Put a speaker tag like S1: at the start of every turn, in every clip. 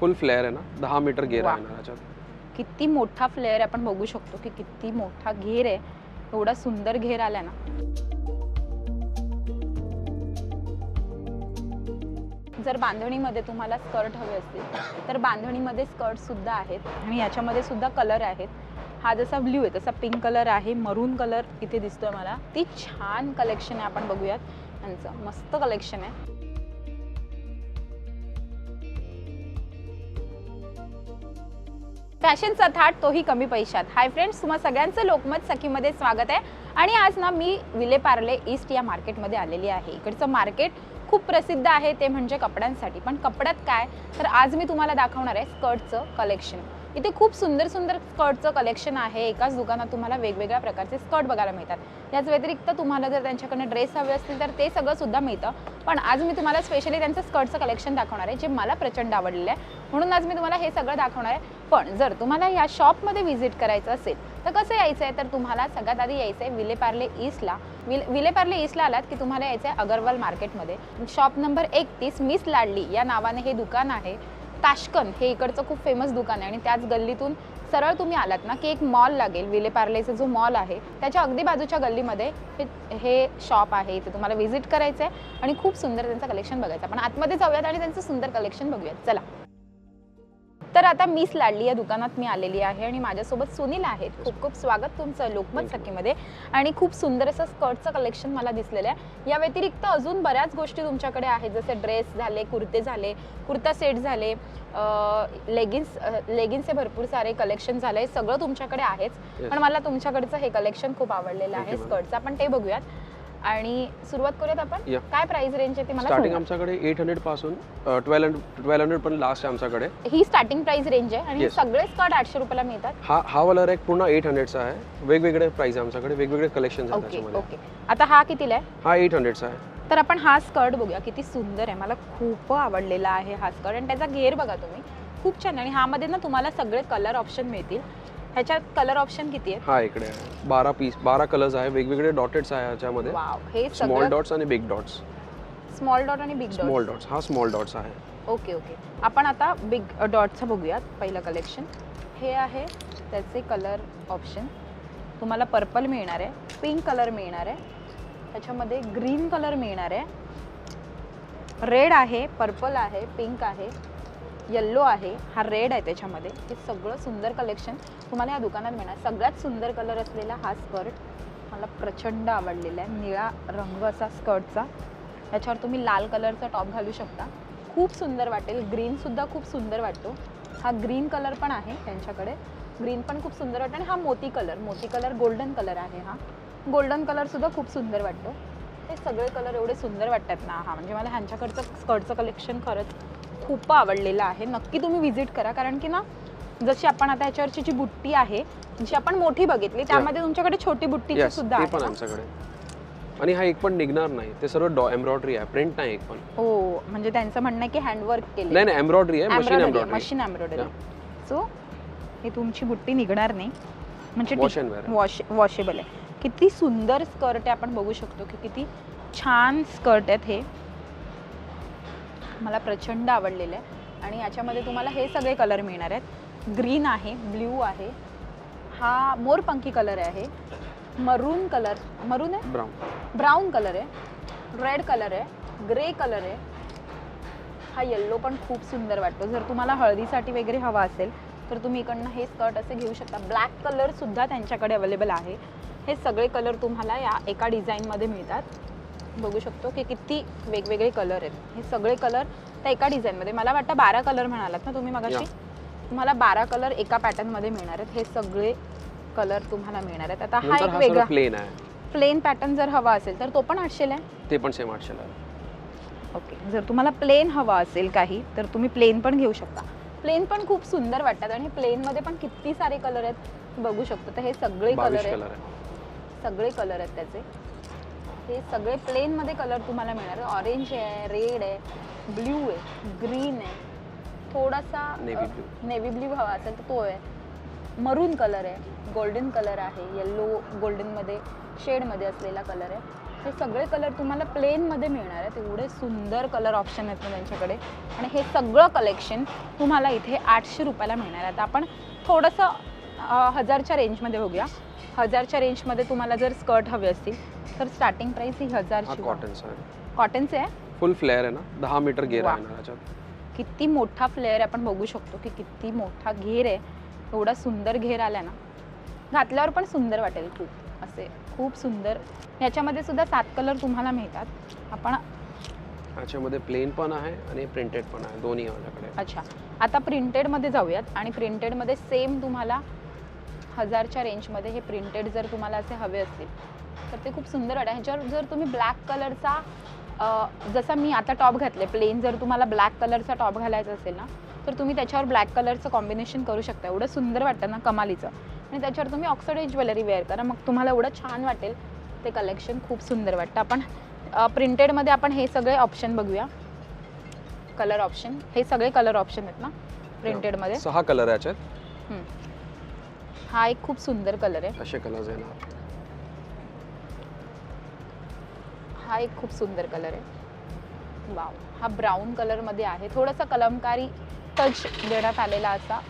S1: फुल flare आहे ना? दहा मीटर
S2: वा.
S1: आहे ना याच्यात.
S2: किती मोठा फ्लेअर आपण बघू शकतो की किती मोठा घेर आहे. एवढा सुंदर घेर आला ना. जर बांधणीमध्ये तुम्हाला स्कर्ट हवे असतील तर बांधणीमध्ये स्कर्ट सुद्धा आहेत आणि याच्यामध्ये सुद्धा कलर आहेत. हा जसा ब्ल्यू आहे तसा पिंक कलर आहे मरून कलर इथे दिसतोय मला. ती छान कलेक्शन आहे आपण बघूयात. यांचं मस्त कलेक्शन आहे. फॅशनचा थाट तोही कमी पैशात. हाय फ्रेंड्स तुम्हा सगळ्यांचं लोकमत सखीमध्ये स्वागत आहे. आणि आज ना मी विले पार्ले ईस्ट या मार्केटमध्ये आलेली आहे. इकडचं मार्केट खूप प्रसिद्ध आहे ते म्हणजे कपड्यांसाठी. पण कपड्यात काय? तर आज मी तुम्हाला दाखवणार आहे स्कर्टचं कलेक्शन. इथे खूप सुंदर सुंदर स्कर्टचं कलेक्शन आहे. एकाच दुकानात तुम्हाला वेगवेगळ्या प्रकारचे स्कर्ट बघायला मिळतात. याच व्यतिरिक्त तुम्हाला जर त्यांच्याकडनं ड्रेस हवे असतील तर ते सगळं सुद्धा मिळतं. पण आज मी तुम्हाला स्पेशली त्यांचं स्कर्टचं कलेक्शन दाखवणार आहे जे मला प्रचंड आवडलेलं आहे. म्हणून आज मी तुम्हाला हे सगळं दाखवणार आहे. पण जर तुम्हाला या शॉपमध्ये व्हिजिट करायचं असेल तर कसं यायचं आहे? तर तुम्हाला सगळ्यात आधी यायचं आहे विलेपार्ले ईस्टला. विल विले विलेपार्ले ईस्टला आलात की तुम्हाला यायचं आहे अगरवाल मार्केटमध्ये. शॉप नंबर एकतीस मिस लाडली या नावाने हे दुकान आहे. ताशकन हे इकडचं खूप फेमस दुकान आहे आणि त्याच गल्लीतून सरळ तुम्ही आलात ना की एक मॉल लागेल विले पार्लेचा जो मॉल आहे त्याच्या अगदी बाजूच्या गल्लीमध्ये हे हे शॉप आहे इथे तुम्हाला व्हिजिट करायचं आहे आणि खूप सुंदर त्यांचं कलेक्शन बघायचं आपण आतमध्ये जाऊयात आणि त्यांचं सुंदर कलेक्शन बघूयात. चला. तर आता मिस लाडली या दुकानात मी आलेली आहे आणि माझ्यासोबत सुनील आहेत. खूप खूप स्वागत तुमचं लोकमत. सखीमध्ये. आणि खूप सुंदर असं स्कर्टचं कलेक्शन मला दिसलेलं आहे. या व्यतिरिक्त अजून बऱ्याच गोष्टी तुमच्याकडे आहेत. जसे ड्रेस झाले कुर्ते झाले कुर्ता सेट झाले लेगिन्स लेगिन्सचे भरपूर सारे कलेक्शन झाले. सगळं तुमच्याकडे आहेच. पण मला तुमच्याकडचं हे कलेक्शन खूप आवडलेलं आहे. स्कर्टचं. आपण ते बघूयात. आणि सुरुवात करूयात आपण?
S1: Yeah.
S2: काय प्राइस रेंज आहे ते मला
S1: स्टार्टिंग
S2: सांगा.
S1: आमच्याकडे एट हंड्रेडपासून ट्वेल्व हंड्रेड ट्वेल्व हंड्रेड पण लास्ट आहे आमच्याकडे.
S2: ही स्टार्टिंग प्राइस रेंज आहे आणि हे
S1: Yes.
S2: सगळे स्कर्ट आठशे रुपयाला मिळतात.
S1: हा हा वाला रॅक पूर्ण एट हंड्रेडचा आहे. वेगवेगळे प्राइस आहे आमच्याकडे वेगवेगळे कलेक्शन आहे
S2: ओके
S1: त्याच्यामध्ये.
S2: ओके आता हा कितीला आहे?
S1: हा एट हंड्रेडचा आहे.
S2: तर आपण हा स्कर्ट बघूया किती सुंदर आहे. मला खूप आवडलेला आहे हा स्कर्ट आणि त्याचा घेर बघा तुम्ही. खूप छान आहे. आणि ह्यामध्ये ना तुम्हाला सगळे कलर ऑप्शन मिळतील. ह्याच्यात कलर ऑप्शन किती आहेत?
S1: हा इकडे आहे. बारा पीस बारा कलर्स आहे. वेगवेगळे डॉटेड्स आहे याच्यामध्ये
S2: वाव हे
S1: स्मॉल
S2: सगळं
S1: डॉट्स आणि बिग डॉट्स
S2: स्मॉल डॉट आणि बिग
S1: स्मॉल
S2: डॉट
S1: डॉट्स हा स्मॉल डॉट्स आहे.
S2: ओके ओके आपण आता बिग डॉटचं बघूयात पहिलं कलेक्शन हे आहे त्याचे कलर ऑप्शन तुम्हाला पर्पल मिळणार आहे पिंक कलर मिळणार आहे. त्याच्यामध्ये ग्रीन कलर मिळणार आहे. रेड आहे पर्पल आहे पिंक आहे. येल्लो आहे हा रेड आहे त्याच्यामध्ये. हे सगळं सुंदर कलेक्शन तुम्हाला या दुकानात मिळणार. सगळ्यात सुंदर कलर असलेला हा स्कर्ट मला प्रचंड आवडलेला आहे. निळा रंग असा स्कर्टचा याच्यावर तुम्ही लाल कलरचा टॉप घालू शकता. खूप सुंदर वाटेल. ग्रीनसुद्धा खूप सुंदर वाटतो. हा ग्रीन कलर पण आहे त्यांच्याकडे. ग्रीन पण खूप सुंदर वाटतो. आणि हा मोती कलर मोती कलर गोल्डन कलर आहे हा. गोल्डन कलरसुद्धा खूप सुंदर वाटतो. हे सगळे कलर एवढे सुंदर वाटतात ना हा. म्हणजे मला ह्यांच्याकडचं स्कर्टचं कलेक्शन खरंच खूप आवडलेलं आहे. नक्की तुम्ही व्हिजिट करा. कारण की ना जशी आपण आता याच्यावरची जी बुट्टी आहे जी आपण मोठी बघितली त्यामध्ये तुमच्याकडे छोटी बुट्टीची
S1: येस
S2: सुद्धा
S1: ते
S2: आहे
S1: पण
S2: ना?
S1: आमच्याकडे. आणि हा एक पण निघणार नाही. ते सर्व डॉ एम्ब्रॉयडरी आहे. प्रिंट नाही एक पण.
S2: हो म्हणजे त्यांचं म्हणणं आहे की हँडवर्क केलं.
S1: नाही नाही एम्ब्रॉयडरी आहे machine embroidery
S2: machine embroidery so हे तुमची बुट्टी निघणार नाही. म्हणजे
S1: वॉश
S2: वॉशेबल आहे. किती सुंदर स्कर्ट आहे आपण बघू शकतो की किती छान स्कर्ट आहेत हे. मला प्रचंड आवडलेलं आहे. आणि याच्यामध्ये तुम्हाला हे सगळे कलर मिळणार आहेत. ग्रीन आहे ब्ल्यू आहे. हा मोरपंखी कलर आहे. मरून कलर मरून आहे?
S1: ब्राऊन
S2: ब्राऊन कलर आहे. रेड कलर आहे. ग्रे कलर आहे. हा येल्लो पण खूप सुंदर वाटतो. जर तुम्हाला हळदीसाठी वगैरे हवा असेल तर तुम्ही इकडनं हे स्कर्ट असे घेऊ शकता. ब्लॅक कलर सुद्धा त्यांच्याकडे अवेलेबल आहे. हे सगळे कलर तुम्हाला या एका डिझाईनमध्ये मिळतात. बघू शकतो की किती वेगवेगळे कलर आहेत. हे सगळे कलर त्या एका डिझाईनमध्ये मला वाटतं बारा कलर म्हणालात ना तुम्ही मगाशी. तुम्हाला बारा कलर एका पॅटर्नमध्ये मिळणार आहेत. हे सगळे कलर तुम्हाला मिळणार आहेत. आता हा एक वेगळा
S1: प्लेन आहे.
S2: प्लेन पॅटर्न जर हवा असेल तर तो पण आठशेला आहे?
S1: ते पण सेम आठशेला
S2: ओके जर तुम्हाला प्लेन हवा असेल काही तर तुम्ही प्लेन पण घेऊ शकता. प्लेन पण खूप सुंदर वाटतात आणि प्लेनमध्ये पण किती सारे कलर आहेत बघू शकतो. तर हे सगळे कलर आहेत. सगळे कलर आहेत त्याचे. हे सगळे प्लेनमध्ये कलर तुम्हाला मिळणार आहे. ऑरेंज आहे रेड आहे ब्ल्यू आहे ग्रीन आहे. थोडासा. नेव्ही ब्ल्यू हवा असेल तर तो आहे. मरून कलर आहे. गोल्डन कलर आहे. येल्लो गोल्डनमध्ये शेडमध्ये असलेला कलर आहे. हे सगळे कलर तुम्हाला प्लेनमध्ये मिळणार आहेत. एवढे सुंदर कलर ऑप्शन आहेत ना त्यांच्याकडे. आणि हे सगळं कलेक्शन तुम्हाला इथे आठशे रुपयाला मिळणार आहे. आता आपण थोडंसं हजारच्या रेंजमध्ये बघूया. हजारच्या रेंजमध्ये तुम्हाला जर स्कर्ट हवे असतील तर स्टार्टिंग प्राईस ही हजारची
S1: कॉटनचा आहे
S2: कॉटनचे आहे
S1: फुल फ्लेअर आहे ना? दहा मीटर
S2: वा.
S1: आहे ना
S2: किती मोठा फ्लेअर आपण बघू शकतो की किती मोठा घेर आहे. एवढा सुंदर घेर आला ना. घातल्यावर पण सुंदर वाटेल खूप. असे खूप सुंदर. याच्यामध्ये सुद्धा सात कलर तुम्हाला मिळतात. आपण
S1: याच्यामध्ये प्लेन पण आहे आणि प्रिंटेड पण आहे. दोन्ही माझ्याकडे.
S2: अच्छा. आता प्रिंटेडमध्ये जाऊयात आणि प्रिंटेडमध्ये सेम तुम्हाला हजारच्या रेंजमध्ये हे प्रिंटेड जर तुम्हाला असे हवे असतील तर ते खूप सुंदर वाटेल ह्याच्यावर जर तुम्ही ब्लॅक कलरचा जसा मी आता टॉप घातले प्लेन जर तुम्हाला ब्लॅक कलरचा टॉप घालायचा असेल ना तर तुम्ही त्याच्यावर ब्लॅक कलरचं कॉम्बिनेशन करू शकता. एवढं सुंदर वाटतं ना कमालीचं. आणि त्याच्यावर तुम्ही ऑक्सिडाईज ज्वेलरी वेअर करा. मग तुम्हाला एवढं छान वाटेल. ते कलेक्शन खूप सुंदर वाटतं. आपण प्रिंटेडमध्ये आपण हे सगळे ऑप्शन बघूया. कलर ऑप्शन हे सगळे कलर ऑप्शन आहेत ना प्रिंटेडमध्ये
S1: सहा कलर आहे याच्यात.
S2: हा एक खूप सुंदर कलर आहे.
S1: असे कलर्स येणार
S2: हा एक खूप सुंदर कलर आहे. वाव हा ब्राऊन कलरमध्ये आहे. थोडासा कलमकारी टच देण्यात आलेला असा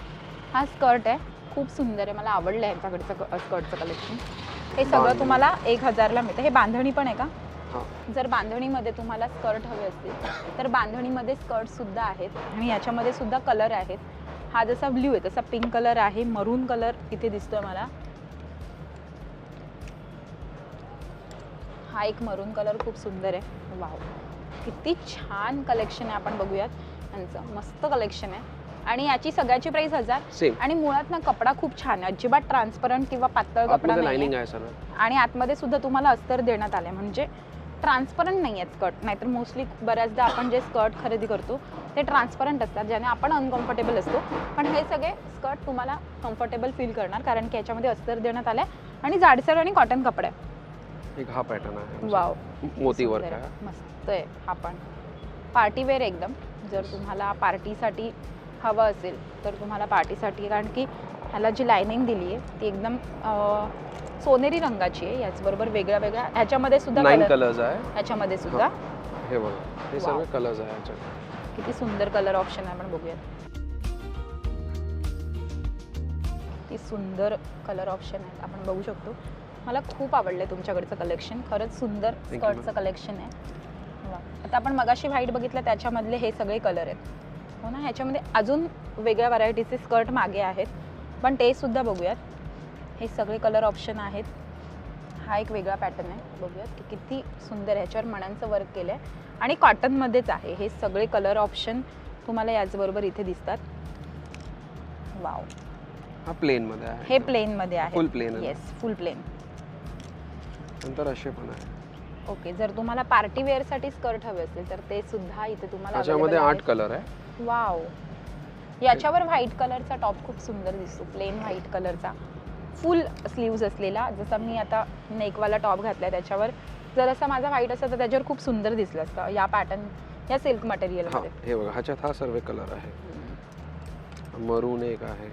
S2: हा स्कर्ट आहे. खूप सुंदर आहे. मला आवडलं आहे यांच्याकडचं स्कर्टचं कलेक्शन हे सगळं. तुम्हाला एक हजारला मिळतं. हे बांधणी पण आहे का? जर बांधणीमध्ये तुम्हाला स्कर्ट हवे असतील तर बांधणीमध्ये स्कर्ट सुद्धा आहेत आणि याच्यामध्ये सुद्धा कलर आहेत. हा जसा ब्ल्यू आहे तसा पिंक कलर आहे मरून कलर इथे दिसतोय मला. हा एक मरून कलर खूप सुंदर आहे. वाव. किती छान कलेक्शन आहे आपण बघूयात. यांचं मस्त कलेक्शन आहे. आणि याची सगळ्याची प्राइस हजार. आणि मुळात ना कपडा खूप छान आहे. अजिबात ट्रान्सपरंट किंवा पातळ कपडा आणि आतमध्ये सुद्धा तुम्हाला अस्तर देण्यात आले म्हणजे ट्रान्सपरंट नाही आहेत स्कर्ट नाहीतर मोस्टली बऱ्याचदा आपण जे स्कर्ट खरेदी करतो ते ट्रान्सपरंट असतात ज्याने आपण अनकम्फर्टेबल असतो. पण हे सगळे स्कर्ट तुम्हाला कम्फर्टेबल फील करणार कारण की याच्यामध्ये अस्तर देण्यात आलं आणि जाडसर आणि कॉटन कपडा. आहे
S1: एक हा पॅटर्न आहे.
S2: वाव
S1: मोती वर्क.
S2: मस्त आहे हा पण. पार्टी वेअर एकदम. जर तुम्हाला पार्टीसाठी हवं असेल तर तुम्हाला पार्टीसाठी कारण की ह्याला जी लायनिंग दिली आहे ती एकदम सोनेरी रंगाची आहे. याचबरोबर वेगळ्या वेगळ्या ह्याच्यामध्ये सुद्धा
S1: कलर्स आहे.
S2: ह्याच्यामध्ये सुद्धा.
S1: हे. बघा. हे सर्व कलर्स आहे
S2: किती सुंदर कलर ऑप्शन आहे आपण बघूयात. किती सुंदर कलर ऑप्शन आहेत आपण बघू शकतो. मला खूप आवडलं तुमच्याकडचं कलेक्शन खरंच सुंदर स्कर्टचं कलेक्शन आहे. आता आपण मगाशी व्हाईट बघितलं त्याच्यामधले हे सगळे कलर आहेत. हो ना? ह्याच्यामध्ये अजून वेगळ्या व्हरायटीचे स्कर्ट मागे आहेत. पण ते सुद्धा बघूयात. हे सगळे कलर ऑप्शन आहेत. हा एक वेगळा पॅटर्न आहे. बघूयात की किती सुंदर आहे. ह्याच्यावर मण्यांचं वर्क केलं आहे आणि कॉटनमध्येच आहे. हे सगळे कलर ऑप्शन तुम्हाला याचबरोबर इथे दिसतात. वाव
S1: हा प्लेन मध्ये आहे.
S2: हे प्लेनमध्ये आहे.
S1: Full plain आहे.
S2: येस फुल प्लेन
S1: नंतर असे पण आहे.
S2: ओके जर तुम्हाला पार्टी वेअरसाठी स्कर्ट हवे असेल तर ते सुद्धा इथे तुम्हाला
S1: त्याच्यामध्ये आठ कलर आहे
S2: आहे. वाव याच्यावर व्हाईट कलरचा टॉप खूप सुंदर दिसतो. प्लेन व्हाईट कलरचा फुल स्लीव्ज असलेला जसा मी आता नेकवाला टॉप घातलाय त्याच्यावर जर असा माझा व्हाईट असता तर त्याच्यावर खूप सुंदर दिसलं असतं या पॅटर्न या सिल्क
S1: हा
S2: मटेरियलमध्ये
S1: हे बघा ह्याच्यात हा सर्व कलर आहे. मरून एक आहे.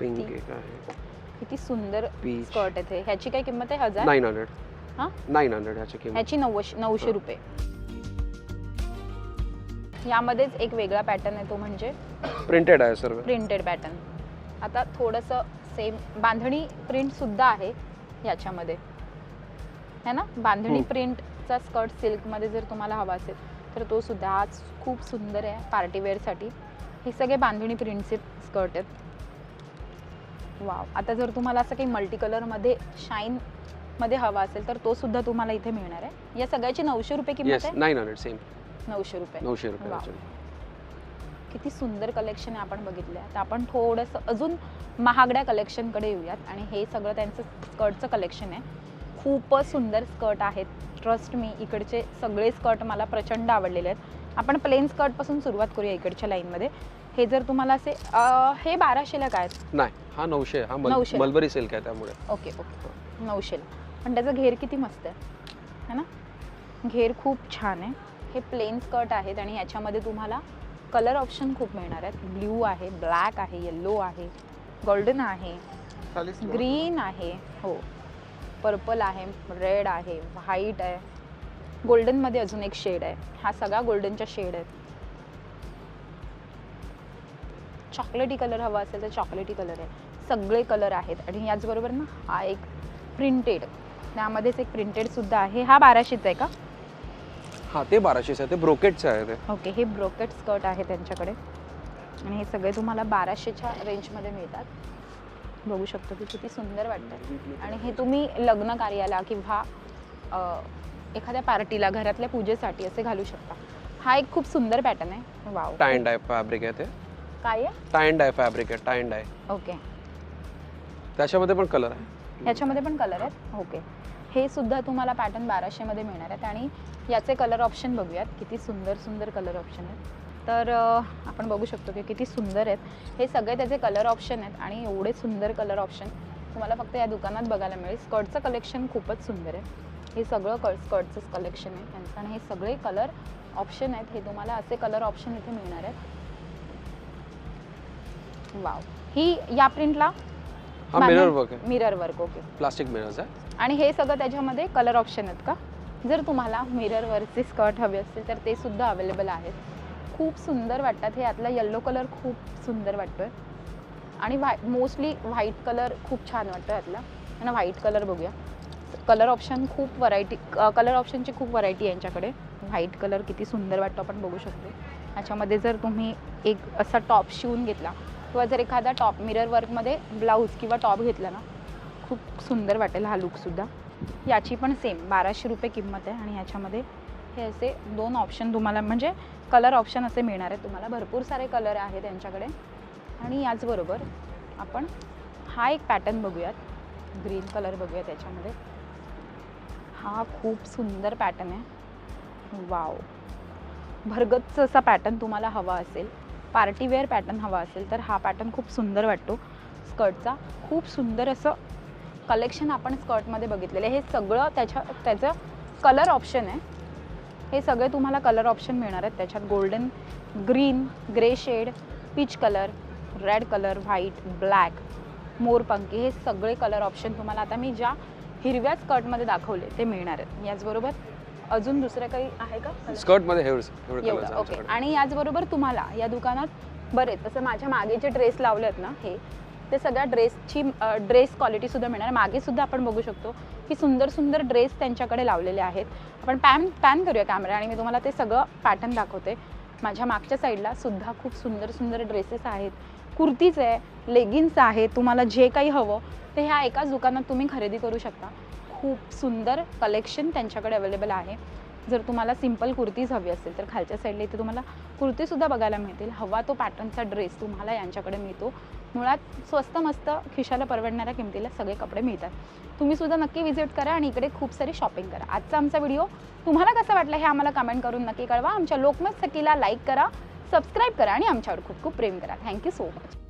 S1: पिंक
S2: किती
S1: एक आहे.
S2: किती सुंदर
S1: Peach.
S2: स्कर्ट आहे ते. ह्याची काय किंमत आहे? हजार?
S1: नाईन हंड्रेड
S2: हा?
S1: नाईन हंड्रेड ह्याची किंमत.
S2: ह्याची नऊशे नऊशे
S1: हा.
S2: रुपये. यामध्येच एक वेगळा पॅटर्न आहे तो म्हणजे
S1: प्रिंटेड आहे सर्व.
S2: प्रिंटेड पॅटर्न आता थोडंसं सेम बांधणी प्रिंट सुद्धा आहे याच्यामध्ये. है ना? बांधणी. प्रिंटचा स्कर्ट सिल्कमध्ये जर तुम्हाला हवा असेल तर तो सुद्धा आज खूप सुंदर आहे पार्टी वेअरसाठी हे सगळे बांधणी प्रिंटचे स्कर्ट आहेत. वाव आता जर तुम्हाला असं काही मल्टी कलरमध्ये शाईन मध्ये हवा असेल तर तो सुद्धा तुम्हाला इथे मिळणार आहे. या सगळ्याची नऊशे रुपये किंमत आहे? नऊशे रुपये.
S1: नऊशे रुपये.
S2: किती सुंदर कलेक्शन आहे आपण बघितलं आहे तर आपण थोडंसं अजून महागड्या कलेक्शनकडे येऊयात. आणि हे सगळं त्यांचं स्कर्टचं कलेक्शन आहे. खूपच सुंदर स्कर्ट आहेत. ट्रस्ट मी इकडचे सगळे स्कर्ट मला प्रचंड आवडलेले आहेत. आपण प्लेन स्कर्टपासून सुरुवात करूया इकडच्या लाईनमध्ये हे जर तुम्हाला असे हे बाराशेला काय?
S1: नाही हा नऊशे. हा
S2: नऊशे.
S1: मलबरी सिल्क आहे त्यामुळे.
S2: Okay okay. नऊशेला पण त्याचा घेर किती मस्त आहे. है ना? घेर खूप छान आहे. हे प्लेन स्कर्ट आहेत आणि याच्यामध्ये तुम्हाला कलर ऑप्शन खूप मिळणार आहेत. ब्ल्यू आहे ब्लॅक आहे येल्लो आहे गोल्डन आहे ग्रीन आहे हो. पर्पल आहे रेड आहे व्हाईट आहे. गोल्डनमध्ये अजून एक शेड आहे. हा सगळा गोल्डनचा शेड आहे चॉकलेटी कलर हवा असेल तर चॉकलेटी कलर आहे. सगळे कलर आहेत. आणि याचबरोबर ना हा एक प्रिंटेड त्यामध्येच एक प्रिंटेड सुद्धा आहे. हा बाराशेचा आहे का?
S1: हा ते बाराशेच आहे ते ब्रोकेटचे आहे ते.
S2: ओके हे ब्रोकेट स्कर्ट आहे त्यांच्याकडे. आणि हे सगळे तुम्हाला बाराशेच्या रेंजमध्ये मिळतात. बघू शकतो की किती सुंदर वाटतं आणि हे तुम्ही लग्न कार्याला किंवा एखाद्या पार्टीला घरातल्या पूजेसाठी असे घालू शकता. हा एक खूप सुंदर पॅटर्न आहे. वाव.
S1: टाइंड आहे फॅब्रिक आहे ते.
S2: काय आहे?
S1: टाइंड आहे फॅब्रिक आहे आहे
S2: ओके.
S1: त्याच्यामध्ये पण कलर आहे.
S2: याच्यामध्ये पण कलर आहेत? ओके. हे सुद्धा तुम्हाला पॅटर्न बाराशेमध्ये मिळणार आहेत. आणि याचे कलर ऑप्शन बघूयात. किती सुंदर सुंदर कलर ऑप्शन आहेत. तर आपण बघू शकतो की किती सुंदर आहेत. हे सगळे त्याचे कलर ऑप्शन आहेत आणि एवढे सुंदर कलर ऑप्शन तुम्हाला फक्त या दुकानात बघायला मिळेल. स्कर्टचं कलेक्शन खूपच सुंदर आहे. हे सगळं क स्कर्टचंच कलेक्शन आहे. त्यांचं आणि हे सगळे कलर ऑप्शन आहेत. हे तुम्हाला असे कलर ऑप्शन इथे मिळणार आहेत. वाव ही या प्रिंटला
S1: mirror work
S2: mirror okay
S1: plastic mirrors आहे.
S2: आणि हे सगळं त्याच्यामध्ये कलर ऑप्शन आहेत का? जर तुम्हाला मिररवरचे स्कर्ट हवे असतील तर ते सुद्धा अवेलेबल आहेत. खूप सुंदर वाटतात हे. यातला येल्लो कलर खूप सुंदर वाटतोय. आणि व्हाय मोस्टली व्हाईट कलर खूप छान वाटतो यातला. आणि व्हाईट कलर बघूया. कलर ऑप्शन खूप व्हरायटी कलर ऑप्शनची खूप व्हरायटी आहे यांच्याकडे. व्हाईट कलर किती सुंदर वाटतो आपण बघू शकतो. याच्यामध्ये जर तुम्ही एक असा टॉप शिवून घेतला किंवा जर एखादा टॉप मिरर वर्कमध्ये ब्लाऊज किंवा टॉप घेतला ना खूप सुंदर वाटेल हा लुकसुद्धा याची पण सेम बाराशे रुपये किंमत आहे आणि ह्याच्यामध्ये हे असे दोन ऑप्शन तुम्हाला म्हणजे कलर ऑप्शन असे मिळणार आहेत तुम्हाला. भरपूर सारे कलर आहेत त्यांच्याकडे आणि याचबरोबर आपण हा एक पॅटर्न बघूयात. ग्रीन कलर बघूया त्याच्यामध्ये हा खूप सुंदर पॅटर्न आहे. वाव भरगच्च असा पॅटर्न तुम्हाला हवा असेल. पार्टीवेअर पॅटर्न हवा असेल तर हा पॅटर्न खूप सुंदर वाटतो. स्कर्टचा खूप सुंदर असं कलेक्शन आपण स्कर्टमध्ये बघितलेलं. हे सगळं त्याच्या त्याचं कलर ऑप्शन आहे. हे सगळे तुम्हाला कलर ऑप्शन मिळणार आहेत. त्याच्यात golden green grey shade peach colour red colour white black मोरपंखी हे सगळे कलर ऑप्शन तुम्हाला आता मी ज्या हिरव्या स्कर्टमध्ये दाखवले ते मिळणार आहेत. याचबरोबर अजून दुसरं काही आहे का
S1: स्कर्टमध्ये एवढे एवढे
S2: एवढं
S1: कलर
S2: ओके. आणि याचबरोबर तुम्हाला या दुकानात बरेच तसं माझ्या मागे जे ड्रेस लावले आहेत ना हे ते सगळ्या ड्रेसची ड्रेस क्वालिटीसुद्धा मिळणार. मागे सुद्धा आपण बघू शकतो की सुंदर सुंदर ड्रेस त्यांच्याकडे लावलेले आहेत. आपण पॅन पॅन करूया कॅमेरा आणि मी तुम्हाला ते सगळं पॅटर्न दाखवते. माझ्या मागच्या साईडला सुद्धा खूप सुंदर सुंदर ड्रेसेस आहेत. कुर्तीज आहे लेगिन्स आहे तुम्हाला जे काही हवं ते ह्या एकाच दुकानात तुम्ही खरेदी करू शकता. खूप सुंदर कलेक्शन त्यांच्याकडे अवेलेबल आहे. जर तुम्हाला सिंपल कुर्तीज हवी असेल तर खालच्या साईडला इथे तुम्हाला कुर्तीसुद्धा बघायला मिळतील. हवा तो पॅटर्नचा ड्रेस तुम्हाला यांच्याकडे मिळतो. मुळात स्वस्त मस्त खिशाला परवडणाऱ्या किमतीला सगळे कपडे मिळतात. तुम्ही सुद्धा नक्की व्हिजिट करा आणि इकडे खूप सारी शॉपिंग करा. आजचा आमचा व्हिडिओ तुम्हाला कसा वाटला हे आम्हाला कमेंट करून नक्की कळवा. आमच्या लोकमत सखीला लाईक करा सबस्क्राईब करा आणि आमच्यावर खूप खूप प्रेम करा. Thank you so much